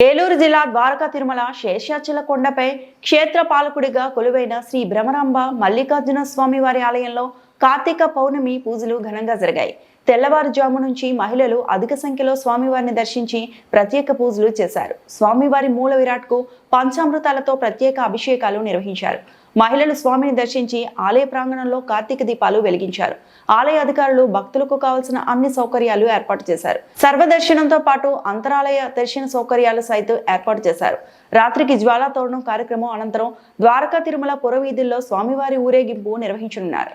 ఏలూరు జిల్లా ద్వారకా తిరుమల శేషాచల కొండపై క్షేత్ర పాలకుడిగా కొలువైన శ్రీ భ్రమరాంబ మల్లికార్జున స్వామి వారి ఆలయంలో కార్తీక పౌర్ణమి పూజలు ఘనంగా జరిగాయి. తెల్లవారుజాము నుంచి మహిళలు అధిక సంఖ్యలో స్వామివారిని దర్శించి ప్రత్యేక పూజలు చేశారు. స్వామివారి మూల విరాట్కు పంచామృతాలతో ప్రత్యేక అభిషేకాలు నిర్వహించారు. మహిళలు స్వామిని దర్శించి ఆలయ ప్రాంగణంలో కార్తీక దీపాలు వెలిగించారు. ఆలయ అధికారులు భక్తులకు కావలసిన అన్ని సౌకర్యాలు ఏర్పాటు చేశారు. సర్వదర్శనంతో పాటు అంతరాలయ దర్శన సౌకర్యాలు సైతం ఏర్పాటు చేశారు. రాత్రికి జ్వాలాతోరణం కార్యక్రమం అనంతరం ద్వారకా తిరుమల పురవీధుల్లో స్వామివారి ఊరేగింపు నిర్వహించనున్నారు.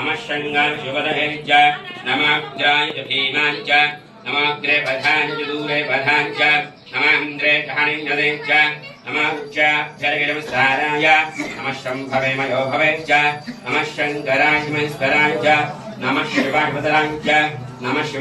नमः शङ्गांशुवदहेज नमाग्राञ्च भीमाञ्च नमाग्रे बधाञ्च दूरे बधाञ्च नमान्द्रे घाणिञ्जदेञ्च नमोच्चाभ्यर्गिरमस्ताराय नमः शम्भवे मयो भवेच्च नमः शङ्कराय महेश्वराय नमः शिवाय नमः शिव